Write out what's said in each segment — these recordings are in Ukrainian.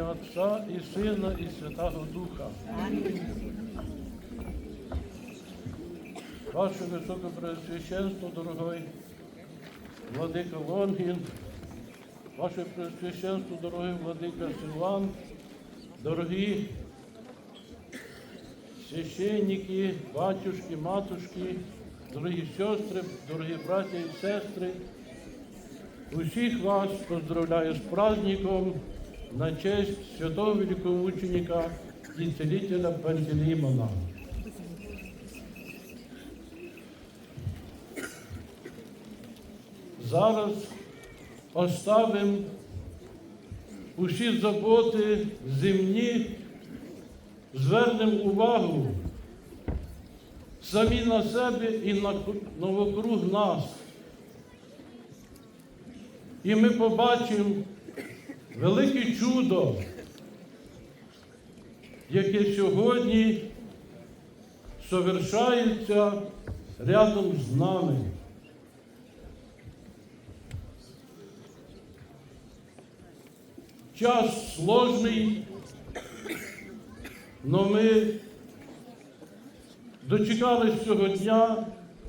ім'я Отця і Сина, і Святого Духа. Ваше високе Високопреосвященство, дорогой Владика Лонгін, Ваше Преосвященство, дорогий Владика Силан, дорогі священники, батюшки, матушки, дорогі сестри, дорогі браті і сестри, усіх вас поздравляю з праздником на честь святого великомученика целителя Пантелеймона. Зараз оставимо усі заботи земні, звернемо увагу самі на себе і на навокруг нас. І ми побачимо велике чудо, яке сьогодні совершається рядом з нами. Час сложний, але ми дочекались цього дня,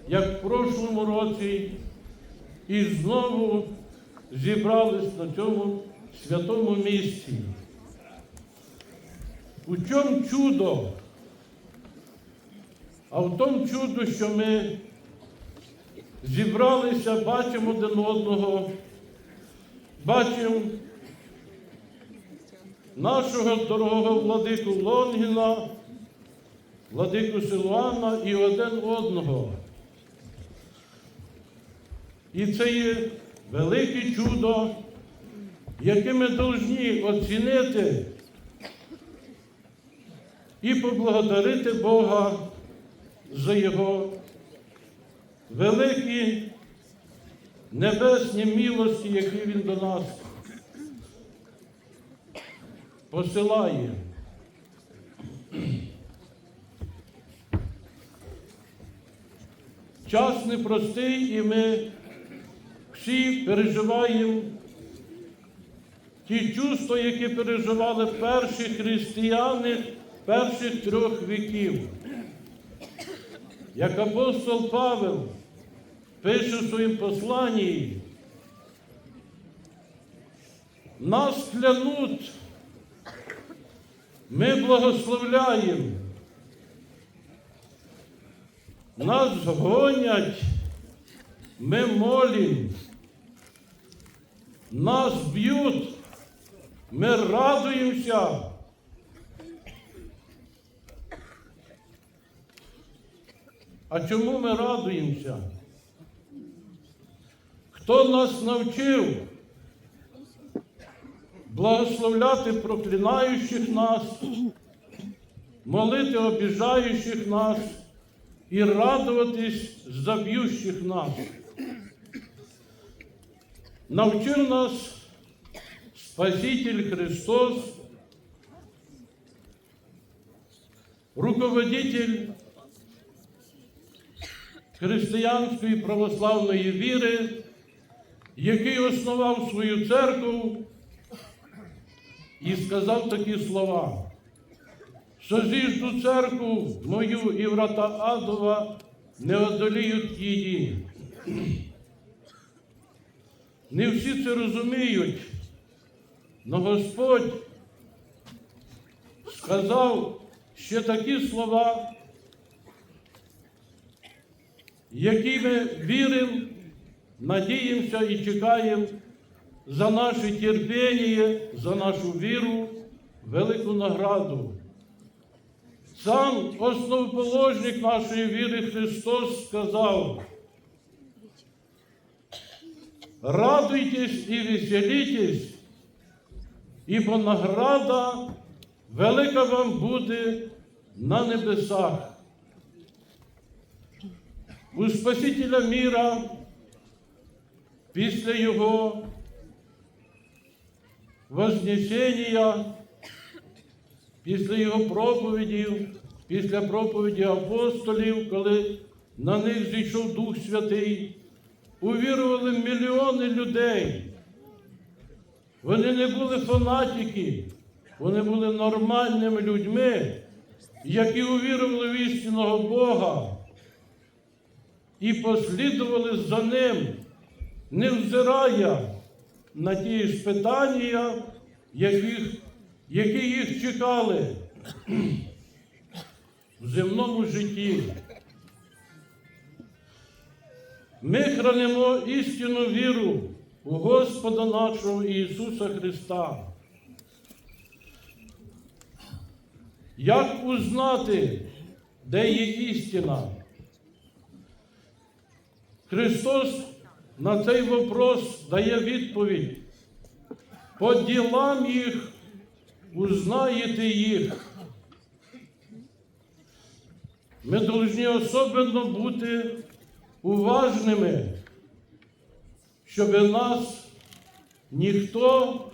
як в прошлому році, і знову зібрались на цьому святому місці. У чому чудо? А в тому чудо, що ми зібралися, бачимо один одного, бачимо нашого дорогого владику Лонгіна, владику Силуана і один одного. І це є велике чудо, яке ми повинні оцінити і поблагодарити Бога за Його великі небесні милості, які Він до нас посилає. Час непростий, і ми всі переживаємо ті чувства, які переживали перші християни перших трьох віків. Як апостол Павел пише в своїм посланні, нас клянуть, ми благословляємо, нас гонять, ми молимо, нас б'ють, ми радуємося. А чому ми радуємося? Хто нас навчив благословляти проклинаючих нас, молити обіжаючих нас і радуватись за б'ющих нас? Навчив нас Спаситель Христос, руководитель християнської православної віри, який основав свою церкву і сказав такі слова. Созіжду церкву мою і врата адова не одоліють її. Не всі це розуміють, але Господь сказав ще такі слова, які ми віримо, надіємося і чекаємо за наше терпіння, за нашу віру, велику награду. Сам основоположник нашої віри Христос сказав, радуйтесь і веселітесь, ібо награда велика вам буде на небесах. У Спасителя міра після Його Вознесення, після Його проповідів, після проповіді апостолів, коли на них зійшов Дух Святий, увірували мільйони людей. Вони не були фанатики, Вони були нормальними людьми, які увірували в істинного Бога і послідували за ним, не взирая на ті спитання, яких, які їх чекали в земному житті. Ми хранимо істинну віру у Господа нашого Ісуса Христа. Як узнати, де є істина? Христос на цей вопрос дає відповідь. По ділам їх узнаєте їх. Ми повинні особливо бути уважними, щоб нас ніхто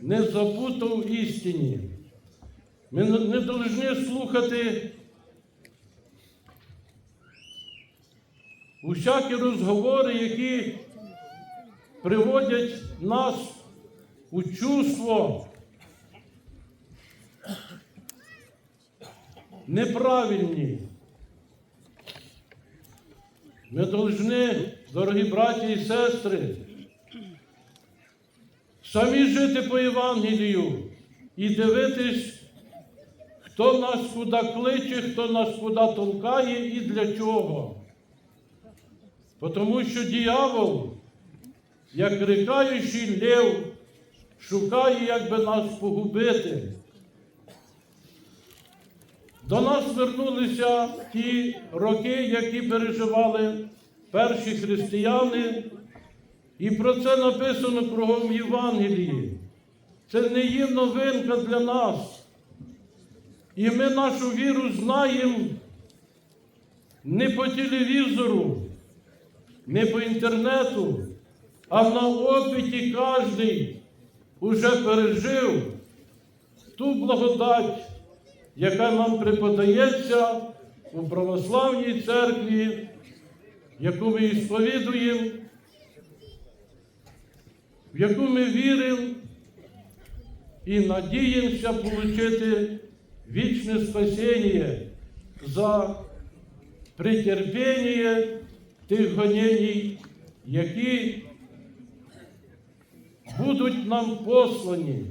не запутав в істині. Ми не повинні слухати усякі розговори, які приводять нас у чувство неправильні. Ми повинні, дорогі браті і сестри, самі жити по Євангелію і дивитись, хто нас куди кличе, хто нас куди толкає і для чого. Тому що діявол, як рикаючий лев, шукає, як би нас погубити. До нас вернулися ті роки, які переживали перші християни, і про це написано кругом Євангелії. Це не є новинка для нас. І ми нашу віру знаємо не по телевізору, не по інтернету, а на опиті кожен уже пережив ту благодать, яка нам преподається у православній церкві, яку ми сповідуємо, в яку ми віримо і надіємося отримати вічне спасіння за претерпіння тих гонень, які будуть нам послані.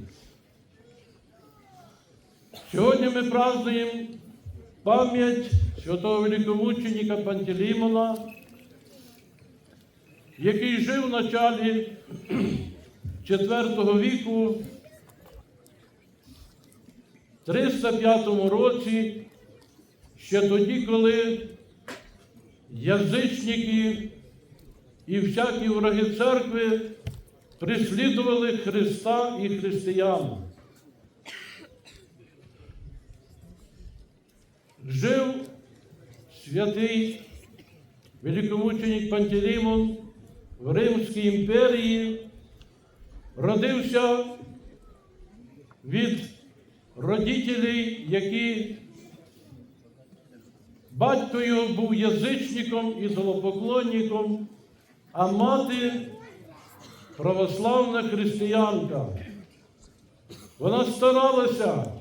Сьогодні ми празднуємо пам'ять святого великомученика Пантелеймона, який жив в началі IV віку, в 305 році, ще тоді, коли язичники і всякі враги церкви прислідували Христа і християн. Жив святий великомученик Пантелеймон в Римській імперії, родився від родителей, які батько був язичником і ідолопоклонником, а мати православна християнка. Вона старалася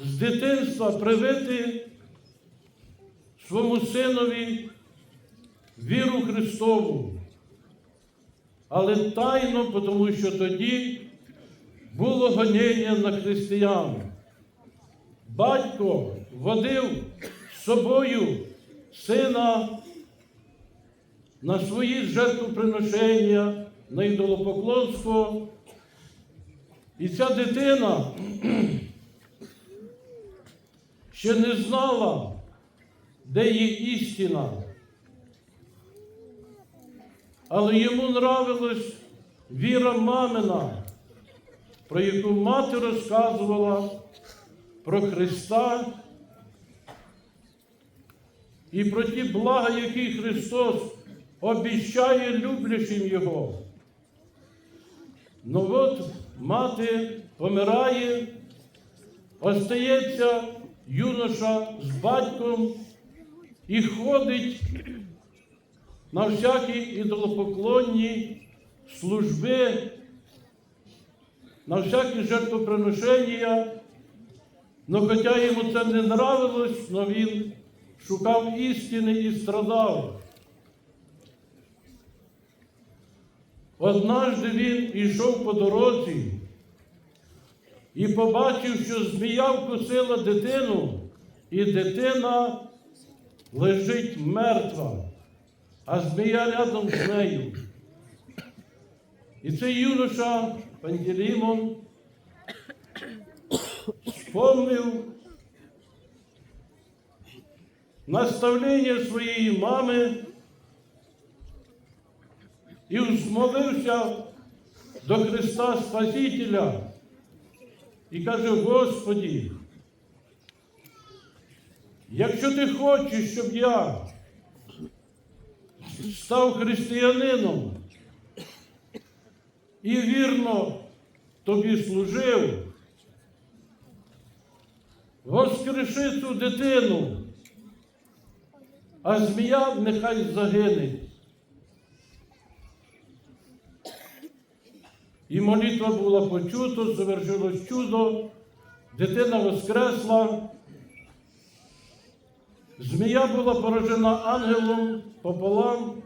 з дитинства привити своєму синові віру Христову, але тайно, тому що тоді було гоніння на християн. Батько водив з собою сина на свої жертвоприношення, на ідолопоклонство. І ця дитина ще не знала, де є істина. Але йому нравилась віра мамина, про яку мати розказувала про Христа і про ті блага, які Христос обіщає люблячим Його. Ну от мати помирає, остається юноша з батьком і ходить на всякі ідолопоклонні служби на всякі жертвоприношення. Но хоча йому це не нравилось, но він шукав істини і страдав. Однажды він ішов по дорозі і побачив, що змія вкусила дитину, і дитина лежить мертва, а змія рядом з нею. І цей юноша Пантелеймон вспомнив наставлення своєї мами і взмолився до Христа Спасителя і каже, Господі, якщо ти хочеш, щоб я став християнином і вірно тобі служив, воскреши цю дитину, а змія нехай загине. І молитва була почута, завершилось чудо, дитина воскресла. Змія була поражена ангелом пополам,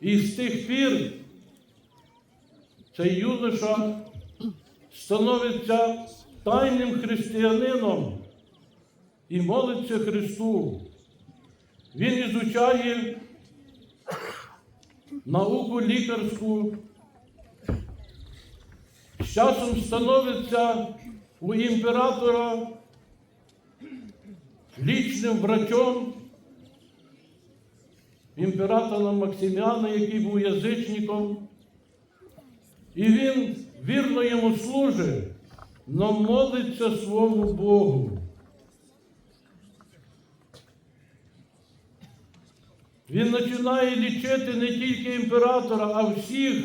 і з тих пір цей юноша становиться тайним християнином і молиться Христу. Він ізучає науку лікарську, з часом становиться у імператора лічним врачом імператора Максиміана, який був язичником. І він вірно йому служить, но молиться своєму Богу. Він починає лічити не тільки імператора, а всіх,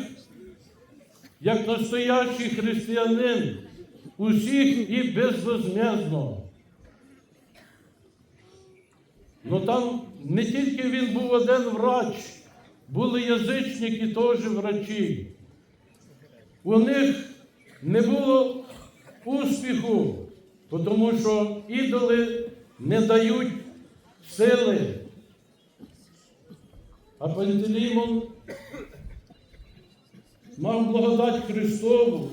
як настоящий християнин, усіх і безвозмездно. Ну там не тільки він був один врач, були язичники теж врачі. У них не було успіху, тому що ідоли не дають сили. А Пантелеймон мав благодать Христову,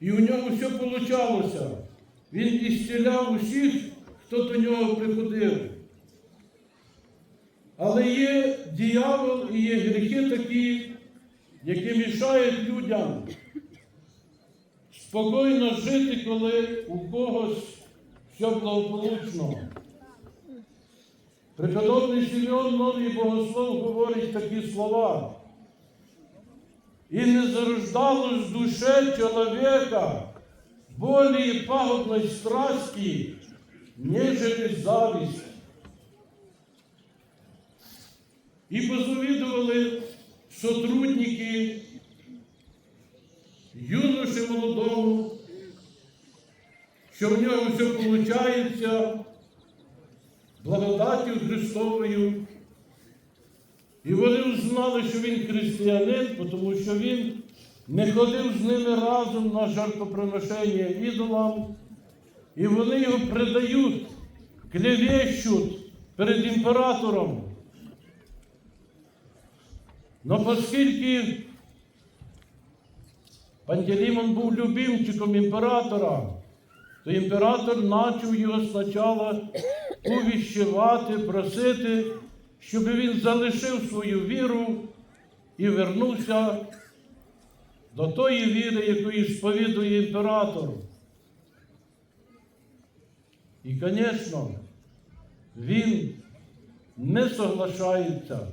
і у нього все получалося. Він ісціляв усіх, хто до нього приходив. Але є діявол і є гріхи такі, які мішають людям спокійно жити, коли у когось все благополучно. Преподобний Симеон Новий Богослов говорить такі слова. І не зарождалось в душе человека более пагубной страсти, нежели зависть. І позавідували сотрудники юноші молодому, що в нього все виходить благодаттю Христовою. І вони узнали, що він християнин, тому що він не ходив з ними разом на жертвоприношення ідолам. І вони його предають, клевещуть перед імператором. Но оскільки Пантелеймон був любимчиком імператора, то імператор почав його спочатку увіщувати, просити, щоб він залишив свою віру і вернувся до тої віри, якої сповідує імператор. І, звісно, він не соглашається.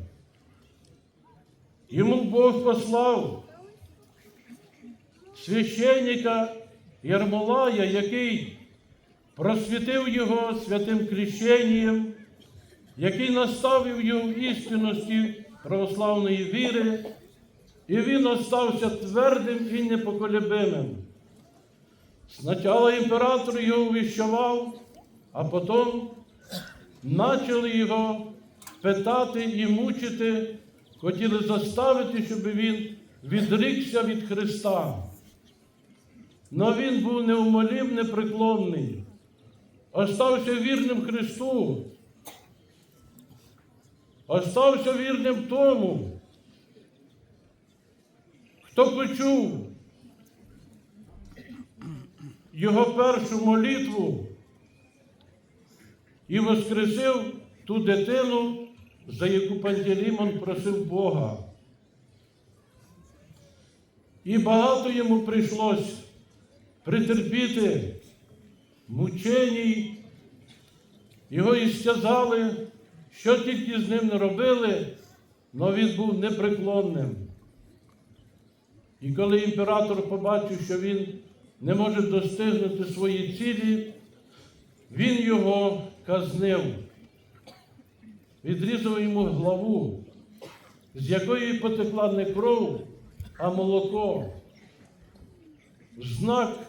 Йому Бог послав священника Ярмолая, який просвітив його святим крещенням, який наставив його в істинності православної віри, і він остався твердим і непоколебимим. Спочатку імператор його увіщував, а потім почали його питати і мучити, хотіли заставити, щоб він відрікся від Христа. Но він був неумолім, непреклонний, остався вірним Христу, остався вірним тому, хто почув його першу молитву і воскресив ту дитину, за яку Пантелеймон просив Бога. І багато йому прийшлось притерпіти мученій, його істязали, що тільки з ним не робили, але він був непреклонним. І коли імператор побачив, що він не може достигнути свої цілі, він його казнив, відрізав йому главу, з якої потекла не кров, а молоко. Знак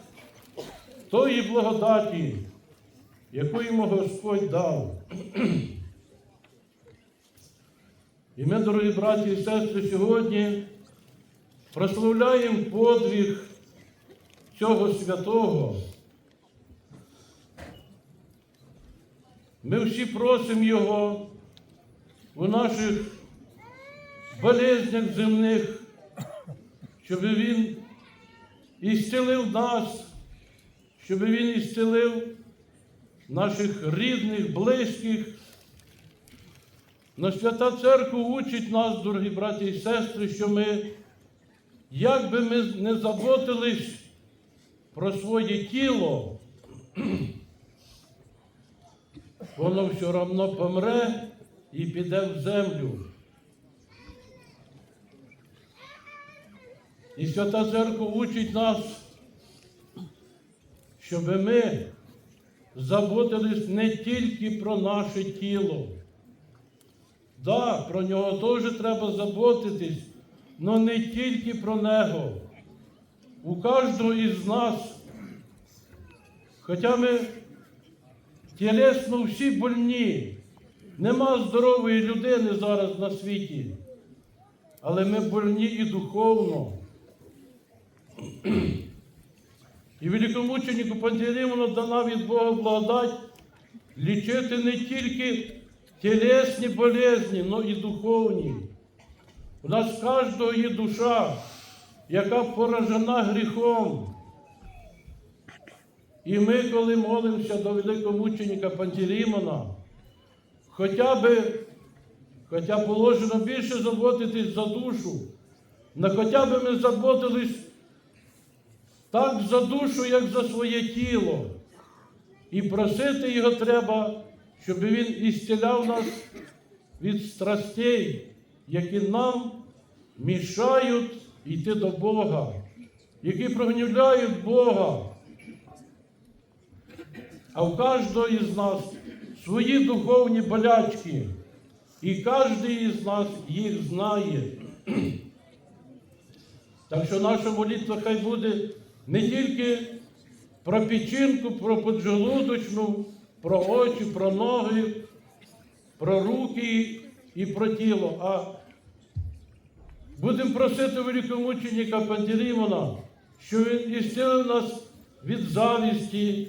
тої благодаті, яку йому Господь дав. І ми, дорогі браті і сестри, сьогодні прославляємо подвиг цього святого. Ми всі просимо Його у наших болезнях земних, щоб Він ісцелив нас, щоб Він ісцелив наших рідних, близьких. Но Свята Церква учить нас, дорогі браті і сестри, що ми, як би ми не заботились про своє тіло, воно все одно помре і піде в землю. І Свята Церква учить нас, щоб ми заботились не тільки про наше тіло. Да, про нього теж треба заботитись, але не тільки про нього. У кожного із нас, хоча ми тілесно всі больні, нема здорової людини зараз на світі, але ми больні і духовно. І великомученику Пантелеймону дана від Бога благодать лічити не тільки тілесні болезні, але і духовні. У нас кожного є душа, яка поражена гріхом. І ми, коли молимося до великомученика Пантелеймона, хоча би, хоча положено більше заботитись за душу, але хоча б ми заботились так за душу, як за своє тіло. І просити його треба, щоб він ісціляв нас від страстей, які нам мішають йти до Бога, які прогнівляють Бога. А в кожного із нас свої духовні болячки, і кожен із нас їх знає. Так що наша молитва хай буде не тільки про печінку, про поджелудочну, про очі, про ноги, про руки і про тіло. А будемо просити великомученика Пантелеймона, що він ісцелив нас від завісті,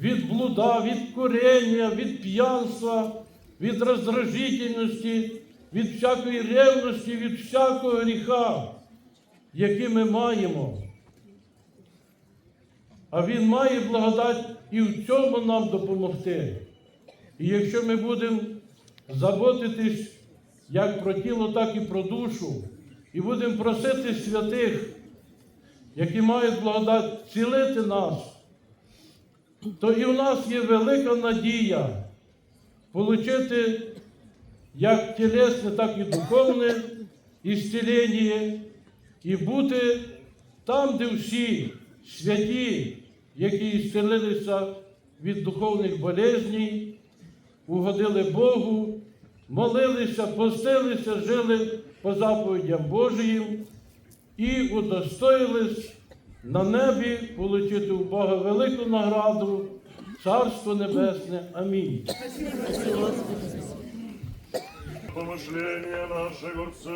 від блуда, від курення, від п'янства, від роздражительності, від всякої ревності, від всякого гріха, який ми маємо. А Він має благодать і в цьому нам допомогти. І якщо ми будемо заботитись як про тіло, так і про душу, і будемо просити святих, які мають благодать цілити нас, то і в нас є велика надія отримати як тілесне, так і духовне ісцілення, і бути там, де всі святі, які зцілилися від духовних болезней, угодили Богу, молилися, постилися, жили по заповідям Божиїм і удостоїлись на небі получити у Бога велику награду, Царство Небесне. Амінь. Помышления нашого Отца.